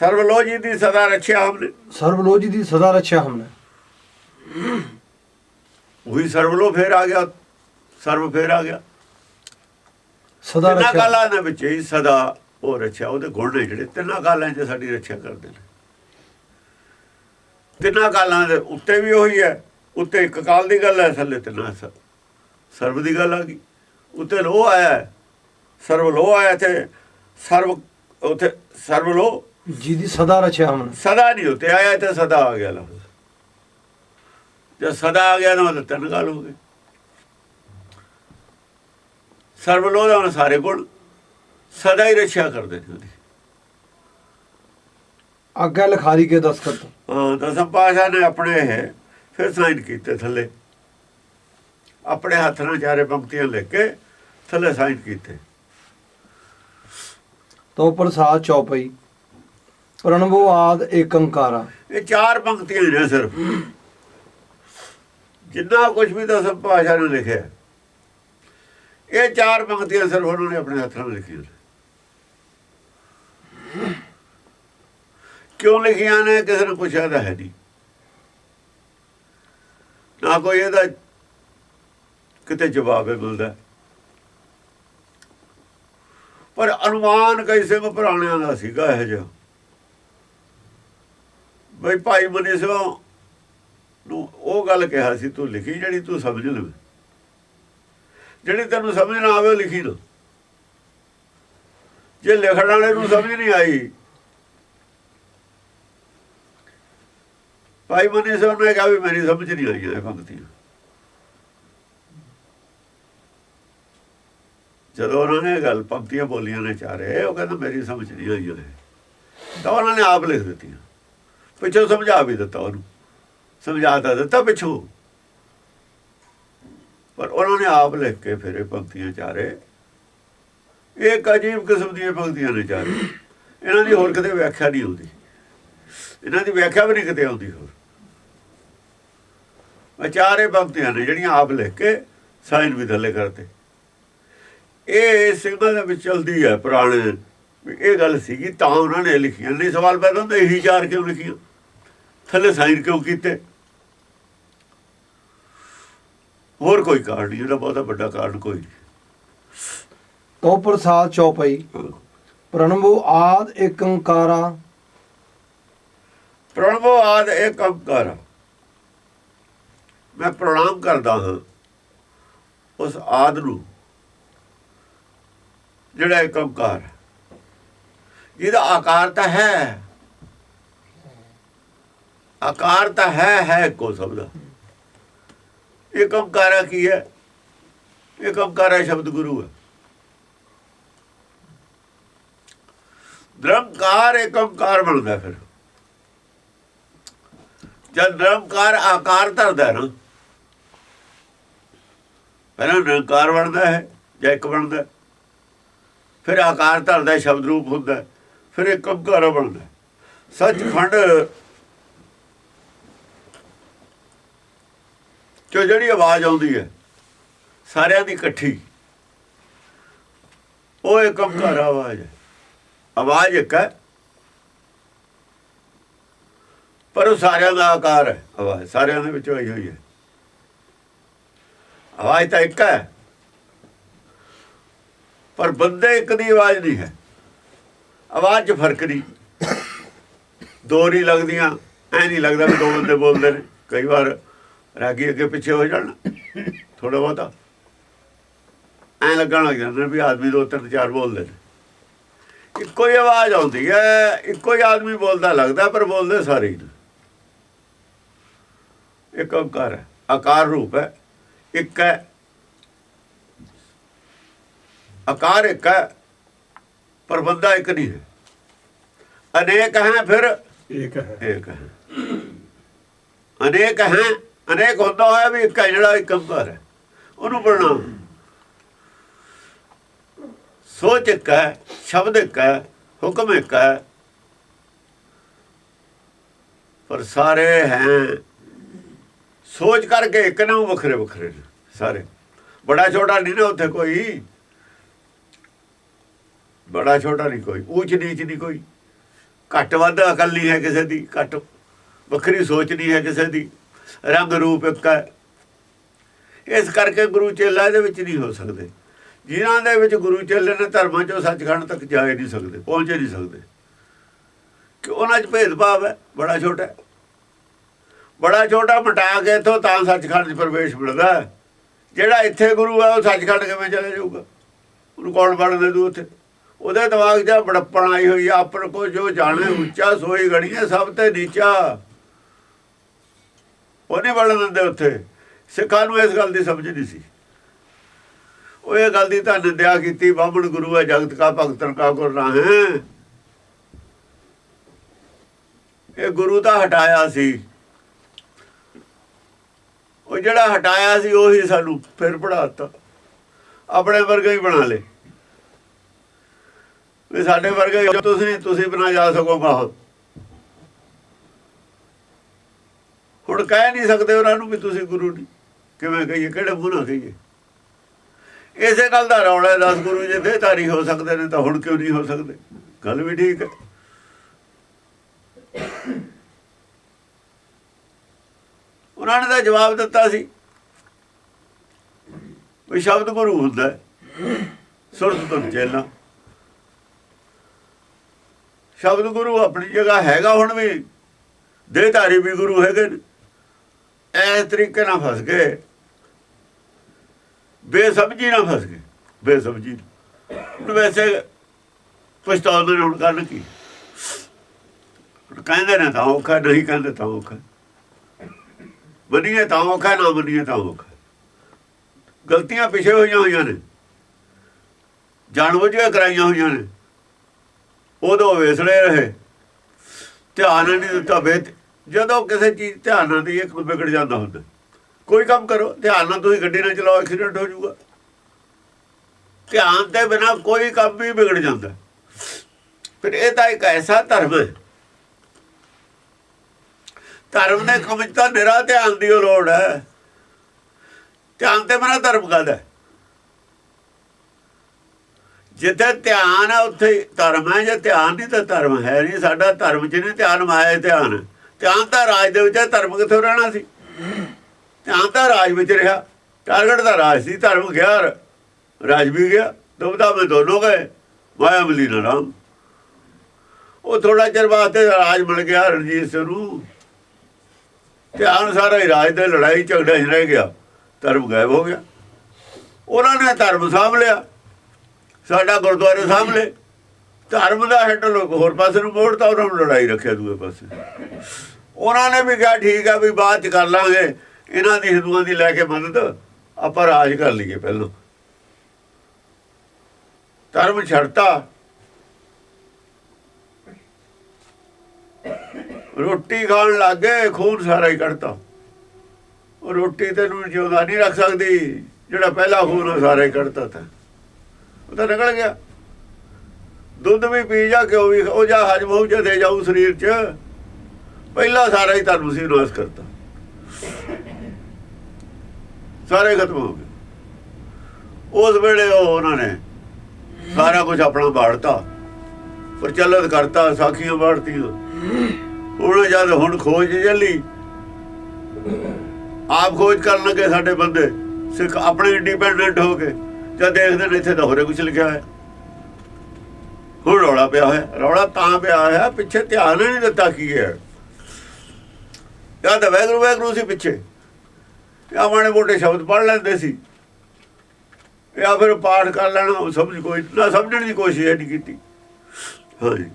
ਸਰਬਲੋ ਜੀ ਦੀ ਸਦਾ ਰੱਖਿਆ ਹਮਨੇ। ਜੀ ਦੀ ਸਦਾ ਰੱਖਿਆ ਉਹੀ ਸਰਬਲੋ ਫੇਰ ਆ ਗਿਆ ਸਰਬ ਫੇਰ ਆ ਗਿਆ। ਸਦਾ ਰੱਖਿਆ। ਕਾਲਾਂ ਦੇ ਵਿੱਚ ਹੀ ਸਦਾ ਉਹ ਰੱਖਿਆ ਉਹਦੇ ਗੁਣ ਨੇ ਜਿਹੜੇ ਤਿੰਨਾਂ ਕਾਲਾਂ 'ਚ ਸਾਡੀ ਰੱਖਿਆ ਕਰਦੇ ਨੇ। ਤਿੰਨਾਂ ਕਾਲਾਂ ਦੇ ਉੱਤੇ ਵੀ ਉਹੀ ਹੈ ਉੱਤੇ ਇੱਕ ਕਾਲ ਦੀ ਗੱਲ ਹੈ ਥੱਲੇ ਤਿੰਨਾਂ ਸਰਵ ਦੀ ਗੱਲ ਆ ਗਈ। ਉੱਤੇ ਲੋ ਆਇਆ ਸਰਬ ਲੋ ਆਇਆ ਤੇ ਸਰਵ ਉੱਥੇ ਸਰਬ ਲੋ ਜਿਹਦੀ ਸਦਾ ਰਚਿਆ ਹਮਨ ਸਦਾ ਨਹੀਂ ਉਤੇ ਆਇਆ ਤੇ ਸਦਾ ਆ ਗਿਆ ਲਫ਼ਜ਼। ਜੇ ਸਦਾ ਆ ਗਿਆ ਨਾ ਤਾਂ ਤਿੰਨ ਗੱਲ ਹੋ ਗਈ। ਸਰਬ ਲੋਦਾ ਉਹਨਾਂ ਸਾਰੇ ਗੁਣ ਸਦਾ ਹੀ ਰੱਖਿਆ ਕਰਦੇ ਨੇ ਉਹਦੀ। ਅੱਗਾ ਲਖਾਰੀ ਕੇ ਦਸਖਤ ਹਾਂ ਦਸਾਂ ਪਾਸ਼ਾ ਨੇ ਆਪਣੇ ਫਿਰ ਸਾਈਨ ਕੀਤੇ ਥੱਲੇ। ਆਪਣੇ ਹੱਥ ਨਾਲ ਚਾਰੇ ਪੰਕਤੀਆਂ ਲੈ ਕੇ ਥੱਲੇ ਸਾਈਨ ਕੀਤੇ। ਤੋਂ ਪ੍ਰਸਾਦ ਚੌਪਈ। ਪ੍ਰਣਵੋ ਆਦ ਏਕੰਕਾਰਾ। ਇਹ ਚਾਰ ਪੰਕਤੀਆਂ ਨੇ ਸਿਰਫ। ਜਿੰਨਾ ਕੁਝ ਵੀ ਦਸ ਭਾਸ਼ਾ ਨੇ ਲਿਖਿਆ। ਇਹ ਚਾਰ ਪੰਕਤੀਆਂ ਸਿਰਫ ਉਹਨਾਂ ਨੇ ਆਪਣੇ ਹੱਥਾਂ ਨਾਲ ਲਿਖੀਆਂ ਕਿਉਂ ਲਿਖੀਆਂ ਨੇ? ਕਿਸੇ ਨੂੰ ਪੁੱਛਿਆ ਤਾਂ ਹੈ ਨਹੀਂ। ਨਾ ਕੋਈ ਇਹਦਾ ਕਿਤੇ ਜਵਾਬ ਮਿਲਦਾ। ਪਰ ਅਨੁਮਾਨ ਕਈ ਸਿੰਘ ਪੁਰਾਣਿਆਂ ਦਾ ਸੀਗਾ ਇਹ ਜਿਹਾ। ਬਈ ਭਾਈ ਮਨੀ ਸਿੰਘ ਨੂੰ ਉਹ ਗੱਲ ਕਿਹਾ ਸੀ, ਤੂੰ ਲਿਖੀ ਜਿਹੜੀ ਤੂੰ ਸਮਝ ਲਵੇਂ। ਜਿਹੜੀ ਤੈਨੂੰ ਸਮਝ ਨਾ ਆਵੇ ਉਹ ਲਿਖੀ ਨਾ ਜੇ ਲਿਖਣ ਵਾਲੇ ਨੂੰ ਸਮਝ ਨਹੀਂ ਆਈ, ਭਾਈ ਮਨੀ ਸਿੰਘ ਨੇ ਕਿਹਾ ਵੀ ਮੇਰੀ ਸਮਝ ਨਹੀਂ ਆਈ ਇਹ ਪੰਕਤੀਆਂ। ਜਦੋਂ ਉਹਨਾਂ ਨੇ ਇਹ ਗੱਲ, ਪੰਕਤੀਆਂ ਬੋਲੀਆਂ ਨੇ ਚਾਰੇ, ਉਹ ਕਹਿੰਦਾ ਮੇਰੀ ਸਮਝ ਨਹੀਂ ਆਈ ਇਹ ਤਾਂ ਉਹਨਾਂ ਨੇ ਆਪ ਲਿਖ ਦਿੱਤੀਆਂ। ਪਿੱਛੋਂ ਸਮਝਾ ਵੀ ਦਿੱਤਾ ਉਹਨੂੰ। ਸਮਝਾ ਤਾਂ ਦਿੱਤਾ ਪਿੱਛੋਂ। ਪਰ ਉਹਨਾਂ ਨੇ ਆਪ ਲਿਖ ਕੇ ਫਿਰ ਇਹ ਪੰਕਤੀਆਂ ਚਾਰੇ। ਇਹ ਇੱਕ ਅਜੀਬ ਕਿਸਮ ਦੀਆਂ ਪੰਕਤੀਆਂ ਨੇ ਚਾਰੇ। ਇਹਨਾਂ ਦੀ ਹੋਰ ਕਿਤੇ ਵਿਆਖਿਆ ਨਹੀਂ ਹੁੰਦੀ। ਇਹਨਾਂ ਦੀ ਵਿਆਖਿਆ ਵੀ ਨਹੀਂ ਕਿਤੇ ਆਉਂਦੀ ਹੋਰ। ਇਹ ਚਾਰੇ ਪੰਕਤੀਆਂ ਨੇ ਜਿਹੜੀਆਂ ਆਪ ਲਿਖ ਕੇ ਸਾਈਨ ਵੀ ਥੱਲੇ ਕਰਤੇ। ਇਹ ਸਿੰਘਾਂ ਦੇ ਵਿੱਚ ਚਲਦੀ ਹੈ ਪੁਰਾਣੇ। ਵੀ ਇਹ ਗੱਲ ਸੀਗੀ ਤਾਂ ਉਹਨਾਂ ਨੇ ਲਿਖੀਆਂ। ਨਹੀਂ ਸਵਾਲ ਪੈਦਾ ਹੁੰਦਾ, ਇਹੀ ਚਾਰ ਕਿਉਂ ਲਿਖੀਆਂ? ਥੱਲੇ ਸਾਈਨ ਕਿਉਂ ਕੀਤੇ? ਹੋਰ ਕੋਈ ਕਾਰਨ ਨਹੀਂ ਇਹਦਾ ਬਹੁਤਾ ਵੱਡਾ ਕਾਰਨ ਕੋਈ ਨਹੀਂ। ਪ੍ਰਸਾਦ ਚੌਪਈ ਪ੍ਰਣਵੋ ਆਦ ਏਕ ਓੰਕਾਰਾ ਪ੍ਰਣਬੋ ਆਦ ਇੱਕ ਓੰਕਾਰਾ ਮੈਂ ਪ੍ਰਣਾਮ ਕਰਦਾ ਹਾਂ ਉਸ ਆਦ ਨੂੰ ਜਿਹੜਾ ਇੱਕ ਅੰਕਾਰ ਇਹਦਾ ਆਕਾਰ ਤਾਂ ਹੈ। ਆਕਾਰ ਤਾਂ ਹੈ ਹੈ ਕੋ ਸਭ ਦਾ। ਇਹ ਕੰਮ ਕੀ ਹੈ? ਇਹ ਕੰਮ ਸ਼ਬਦ ਗੁਰੂ ਹੈ। ਨਿਰੰਕਾਰ ਏਕੰਕਾਰ ਬਣਦਾ ਫਿਰ। ਜਦ ਨਿਰੰਕਾਰ ਆਕਾਰ ਧਰਦਾ ਨਾ ਪਹਿਲਾਂ ਨਿਰੰਕਾਰ ਬਣਦਾ ਹੈ ਜਾਂ ਇੱਕ ਬਣਦਾ ਫਿਰ ਆਕਾਰ ਧਰਦਾ ਸ਼ਬਦ ਰੂਪ ਹੁੰਦਾ ਹੈ, ਫਿਰ ਏਕੰਕਾਰ ਬਣਦਾ ਸੱਚਖੰਡ ਜੋ ਜਿਹੜੀ ਆਵਾਜ਼ ਆਉਂਦੀ ਹੈ, ਸਾਰਿਆਂ ਦੀ ਇਕੱਠੀ। ਉਹ ਇੱਕ ਏਕੰਕਾਰ ਆਵਾਜ਼ ਹੈ। ਆਵਾਜ਼ ਇੱਕ ਹੈ। ਪਰ ਉਹ ਸਾਰਿਆਂ ਦਾ ਆਕਾਰ ਹੈ, ਆਵਾਜ਼ ਸਾਰਿਆਂ ਦੇ ਵਿੱਚੋਂ ਆਈ ਹੋਈ ਹੈ। ਆਵਾਜ਼ ਤਾਂ ਇੱਕ ਹੈ। ਪਰ ਬੰਦੇ ਇੱਕ ਦੀ ਆਵਾਜ਼ ਨਹੀਂ ਹੈ। ਆਵਾਜ਼ 'ਚ ਫ਼ਰਕ ਨਹੀਂ। ਦੋ ਨਹੀਂ ਲੱਗਦੀਆਂ, ਐ ਨਹੀਂ ਲੱਗਦਾ ਵੀ ਦੋ ਬੰਦੇ ਬੋਲਦੇ ਨੇ। ਕਈ ਵਾਰ ਰਾਗੀ ਅੱਗੇ ਪਿੱਛੇ ਹੋ ਜਾਣ ਥੋੜਾ ਬਹੁਤਾ। ਐ ਲੱਗਣ ਲੱਗ ਜਾਂਦਾ ਵੀ ਆਦਮੀ ਦੋ ਤਿੰਨ ਚਾਰ ਬੋਲਦੇ ਨੇ। ਇੱਕੋ ਹੀ ਆਵਾਜ਼ ਆਉਂਦੀ ਹੈ ਇੱਕੋ ਹੀ ਆਦਮੀ ਬੋਲਦਾ ਲੱਗਦਾ ਪਰ ਬੋਲਦੇ ਸਾਰੇ ਇੱਕ ਓਂਕਾਰ ਹੈ ਆਕਾਰ ਰੂਪ ਹੈ ਇੱਕ ਹੈ ਆਕਾਰ ਇੱਕ ਹੈ ਪਰ ਬੰਦਾ ਇੱਕ ਨਹੀਂ ਹੈ। ਅਨੇਕ ਹੈ ਫਿਰ ਇੱਕ ਹੈ। ਇੱਕ ਹੈ। ਅਨੇਕ ਹੈ ਅਨੇਕ ਹੁੰਦਾ ਹੋਇਆ ਵੀ ਇੱਕ ਹੈ ਜਿਹੜਾ ਇੱਕ ਓਂਕਾਰ ਹੈ, ਉਹਨੂੰ ਪ੍ਰਣਾਮ ਸੋਚ ਇੱਕ ਹੈ, ਸ਼ਬਦ ਇੱਕ ਹੈ, ਹੁਕਮ ਇੱਕ ਹੈ। ਪਰ ਸਾਰੇ ਹੈ। ਸੋਚ ਕਰਕੇ ਇੱਕ ਨਾ ਉਹ ਵੱਖਰੇ ਵੱਖਰੇ ਨੇ, ਸਾਰੇ। ਬੜਾ ਛੋਟਾ ਨਹੀਂ ਨਾ ਉੱਥੇ ਕੋਈ। ਬੜਾ ਛੋਟਾ ਨਹੀਂ ਕੋਈ, ਉੱਚ ਨੀਚ ਨਹੀਂ ਕੋਈ। ਘੱਟ ਵੱਧ ਅਕਲ ਨਹੀਂ ਹੈ ਕਿਸੇ ਦੀ, ਘੱਟ ਵੱਖਰੀ ਸੋਚ ਨਹੀਂ ਹੈ ਕਿਸੇ ਦੀ। ਰੰਗ ਰੂਪ ਇੱਕ ਹੈ। ਇਸ ਕਰਕੇ ਗੁਰੂ ਚੇਲਾ ਇਹਦੇ ਵਿੱਚ ਨਹੀਂ ਹੋ ਸਕਦੇ। ਜਿਨ੍ਹਾਂ ਦੇ ਵਿੱਚ ਗੁਰੂ ਚੇਲੇ ਨੇ ਧਰਮਾਂ ਚੋਂ ਸੱਚਖੰਡ ਤੱਕ ਜਾ ਨਹੀਂ ਸਕਦੇ ਪਹੁੰਚ ਨਹੀਂ ਸਕਦੇ। ਕਿ ਉਹਨਾਂ 'ਚ ਭੇਦਭਾਵ ਹੈ ਬੜਾ ਛੋਟਾ ਬੜਾ ਛੋਟਾ ਮਟਾ ਕੇ ਇੱਥੋਂ ਤਾਂ ਸੱਚਖੰਡ 'ਚ ਪ੍ਰਵੇਸ਼ ਮਿਲਦਾ ਜਿਹੜਾ ਇੱਥੇ ਗੁਰੂ ਹੈ ਉਹ ਸੱਚਖੰਡ ਕਿਵੇਂ ਚਲੇ ਜਾਊਗਾ? ਉਹਨੂੰ ਕੌਣ ਬਣ ਦੇ ਦੂ ਉੱਥੇ? ਉਹਦੇ ਦਿਮਾਗ 'ਚ ਬੜਪਣ ਆਈ ਹੋਈ ਆ, ਆਪਨ ਕੋ ਜੋ ਜਾਣੇ ਉੱਚਾ ਸੋਈ ਗੜੀਏ ਸਭ ਤੇ ਨੀਚਾ। ਉਹ ਨਹੀਂ ਬਣ ਦਿੰਦੇ ਉੱਥੇ। ਸਿੱਖਾਂ ਨੂੰ ਇਸ ਗੱਲ ਦੀ ਸਮਝ ਨਹੀਂ ਸੀ। ਉਹ ਇਹ ਗੱਲ ਦੀ ਤਾਂ ਨਿੰਦਿਆ ਕੀਤੀ, ਬਾਹਮਣ ਗੁਰੂ ਹੈ, ਜਗਤ ਕਾ ਭਗਤਨ ਕਾ ਗੁਰ ਰਾਹੇ ਇਹ ਗੁਰੂ ਤਾਂ ਹਟਾਇਆ ਸੀ। ਉਹ ਜਿਹੜਾ ਹਟਾਇਆ ਸੀ, ਉਹੀ ਸਾਨੂੰ ਫਿਰ ਪੜਾਤਾ ਆਪਣੇ ਵਰਗਾ ਹੀ ਬਣਾ ਲੇ ਵੀ ਸਾਡੇ ਵਰਗੇ ਤੁਸੀਂ ਤੁਸੀਂ ਬਣਾ ਜਾ ਸਕੋ ਬਾਹਰ ਹੁਣ ਕਹਿ ਨਹੀਂ ਸਕਦੇ ਉਹਨਾਂ ਨੂੰ ਵੀ ਤੁਸੀਂ ਗੁਰੂ ਨਹੀਂ। ਕਿਵੇਂ ਕਹੀਏ, ਕਿਹੜੇ ਮੂੰਹ ਨਾਲ ਕਹੀਏ? ਇਸੇ ਗੱਲ ਦਾ ਰੌਲਾ ਦਸ ਗੁਰੂ ਜੇ ਦੇਹਧਾਰੀ ਹੋ ਸਕਦੇ ਨੇ ਤਾਂ ਹੁਣ ਕਿਉਂ ਨਹੀਂ ਹੋ ਸਕਦੇ? ਗੱਲ ਵੀ ਠੀਕ ਹੈ। ਉਹਨਾਂ ਨੇ ਤਾਂ ਜਵਾਬ ਦਿੱਤਾ ਸੀ ਵੀ ਸ਼ਬਦ ਗੁਰੂ ਹੁੰਦਾ ਹੈ। ਸੁਰਤ ਤੋਂ ਚੇਲਾ। ਸ਼ਬਦ ਗੁਰੂ ਆਪਣੀ ਜਗ੍ਹਾ ਹੈਗਾ ਹੁਣ ਵੀ, ਦੇਹਧਾਰੀ ਵੀ ਗੁਰੂ ਹੈਗੇ ਨੇ। ਇਸ ਤਰੀਕੇ ਨਾਲ ਫਸ ਗਏ। ਬੇਸਮਝੀ ਨਾਲ ਫਸ ਗਏ। ਬੇਸਮਝੀ ਵੈਸੇ ਪਛਤਾਉਂਦੇ ਨੇ ਹੁਣ ਕਰਨ ਕੀ? ਕਹਿੰਦੇ ਨੇ ਤਾਂ ਔਖਾ, ਨਹੀਂ ਕਹਿੰਦੇ ਤਾਂ ਔਖਾ। ਮੰਨੀਏ ਤਾਂ ਔਖਾ, ਨਾ ਮੰਨੀਏ ਤਾਂ ਔਖਾ। ਗਲਤੀਆਂ ਪਿਛੇ ਹੋਈਆਂ ਹੋਈਆਂ ਨੇ। ਜਾਣਬੁੱਝ ਕੇ ਕਰਾਈਆਂ ਹੋਈਆਂ ਨੇ। ਉਦੋਂ ਵੇਸਲੇ ਰਹੇ। ਧਿਆਨ ਨਹੀਂ ਦਿੱਤਾ ਵੇ ਜਦੋਂ ਕਿਸੇ ਚੀਜ਼ ਧਿਆਨ ਨਾਲ ਦੀ ਇੱਕ ਵਿਗੜ ਜਾਂਦਾ ਹੁੰਦਾ। ਕੋਈ ਕੰਮ ਕਰੋ, ਧਿਆਨ ਨਾਲ ਤੁਸੀਂ ਗੱਡੀ ਨਾ ਚਲਾਓ, ਐਕਸੀਡੈਂਟ ਹੋ ਜਾਊਗਾ। ਧਿਆਨ ਦੇ ਬਿਨਾ ਕੋਈ ਕੰਮ ਵੀ ਵਿਗੜ ਜਾਂਦਾ। ਫਿਰ ਇਹ ਤਾਂ ਇੱਕ ਐਸਾ ਧਰਮ ਹੈ। ਧਰਮ ਦੇ ਕੰਮ 'ਚ ਤਾਂ ਨਿਰਾ ਧਿਆਨ ਦੀ ਓ ਲੋੜ ਹੈ। ਧਿਆਨ ਤੇ ਬਿਨਾ ਧਰਮ ਕਾਹਦਾ ਹੈ? ਜਿੱਥੇ ਧਿਆਨ ਹੈ, ਉੱਥੇ ਧਰਮ ਹੈ। ਜੇ ਧਿਆਨ ਨਹੀਂ ਤਾਂ ਧਰਮ ਹੈ ਨਹੀਂ। ਸਾਡਾ ਧਰਮ ਚ ਨਹੀਂ ਧਿਆਨ, ਮਾਇਆ ਧਿਆਨ ਹੈ। ਧਿਆਨ ਤਾਂ ਰਾਜ ਦੇ ਵਿੱਚ ਧਰਮ ਕਿੱਥੋਂ ਰਹਿਣਾ ਸੀ? ਧਿਆਨ ਤਾਂ ਰਾਜ ਵਿੱਚ ਰਿਹਾ। ਟਾਰਗੇਟ ਦਾ ਰਾਜ ਸੀ, ਧਰਮ ਗਿਆ, ਰਾਜ ਵੀ ਗਿਆ ਦੁਬਦਾ ਮੈਂ ਦੋਨੋਂ ਗਏ ਮਾਇਆ ਮਲੀਨਾ ਰਾਮ ਉਹ ਥੋੜਾ ਚਿਰ ਵਾਸਤੇ ਰਾਜ ਮਿਲ ਗਿਆ ਰਣਜੀਤ ਸਿੰਘ ਨੂੰ। ਧਿਆਨ ਸਾਰਾ ਹੀ ਰਾਜ ਦੇ ਲੜਾਈ ਝਗੜੇ ਹੀ ਰਹਿ ਗਿਆ, ਧਰਮ ਗਾਇਬ ਹੋ ਗਿਆ। ਉਹਨਾਂ ਨੇ ਧਰਮ ਸਾਂਭ ਲਿਆ, ਸਾਡਾ ਗੁਰਦੁਆਰੇ ਸਾਹਮਣੇ ਧਰਮ ਦਾ ਹੈਂਡਲ ਹੋਰ ਪਾਸੇ ਨੂੰ ਮੋੜਤਾ ਉਹਨਾਂ ਨੂੰ ਲੜਾਈ ਰੱਖਿਆ ਦੂਏ ਪਾਸੇ। ਉਹਨਾਂ ਨੇ ਵੀ ਕਿਹਾ, ਠੀਕ ਆ ਵੀ ਬਾਅਦ ਚ ਕਰ ਲਾਂਗੇ। ਇਹਨਾਂ ਦੀ ਹਿੰਦੂਆਂ ਦੀ ਲੈ ਕੇ ਮਦਦ ਆਪਾਂ ਰਾਜ ਕਰ ਲਈਏ ਪਹਿਲਾਂ। ਧਰਮ ਛੱਡਤਾ। ਰੋਟੀ ਖਾਣ ਲੱਗੇ ਖੂਨ ਸਾਰਾ ਹੀ ਕੱਢਤਾ। ਉਹ ਰੋਟੀ ਤੈਨੂੰ ਜਿਉਂਦਾ ਨਹੀਂ ਰੱਖ ਸਕਦੀ, ਜਿਹੜਾ ਪਹਿਲਾ ਖੂਨ ਉਹ ਸਾਰਾ ਹੀ ਕੱਢਤਾ ਤਾ ਉਹ ਤਾਂ ਨਿਕਲ ਗਿਆ। ਦੁੱਧ ਵੀ ਪੀ ਜਾ ਕਿਉਂ ਵੀ ਉਹ ਜਾ ਹਜਮ ਹੋ ਜਾ ਦੇ ਜਾਊ ਸਰੀਰ 'ਚ। ਪਹਿਲਾਂ ਸਾਰਾ ਹੀ ਧਰਮ ਸੀ ਨਾਸ ਕਰਤਾ। ਸਾਰੇ ਖਤਮ ਹੋ ਗਏ। ਉਸ ਵੇਲੇ ਉਹ ਉਹਨਾਂ ਨੇ ਸਾਰਾ ਕੁਝ ਆਪਣਾ ਬਾੜਤਾ ਪ੍ਰਚਲਿਤ ਕਰਤਾ, ਸਾਖੀਆਂ ਬਾੜਤੀਆਂ ਹੁਣ ਜਦ ਹੁਣ ਖੋਜ ਚੱਲੀ, ਆਪ ਖੋਜ ਕਰਨ ਲੱਗੇ ਸਾਡੇ ਬੰਦੇ। ਸਿੱਖ ਆਪਣੇ ਇੰਡੀਪੈਂਡੈਂਟ ਹੋ ਕੇ ਜਦ ਦੇਖਦੇ ਨੇ ਇੱਥੇ ਤਾਂ ਹੋਰੇ ਕੁਝ ਲਿਖਿਆ ਹੈ। ਹੁਣ ਰੌਲਾ ਪਿਆ ਹੋਇਆ, ਰੌਲਾ ਤਾਂ ਪਿਆ ਹੋਇਆ, ਪਿੱਛੇ ਧਿਆਨ ਨਹੀਂ ਦਿੱਤਾ ਕੀ ਹੈ। ਜਾਂ ਤਾਂ ਵੈਗਰੂ ਵੈਗਰੂ ਸੀ ਪਿੱਛੇ, ਜਾਂ ਮਾੜੇ ਮੋਟੇ ਸ਼ਬਦ ਪੜ੍ਹ ਲੈਂਦੇ ਸੀ, ਜਾਂ ਫਿਰ ਪਾਠ ਕਰ ਲੈਣਾ ਸਮਝ ਕੋਈ ਨਾ ਸਮਝਣ ਦੀ ਕੋਸ਼ਿਸ਼ ਨਹੀਂ ਕੀਤੀ। ਹਾਂਜੀ।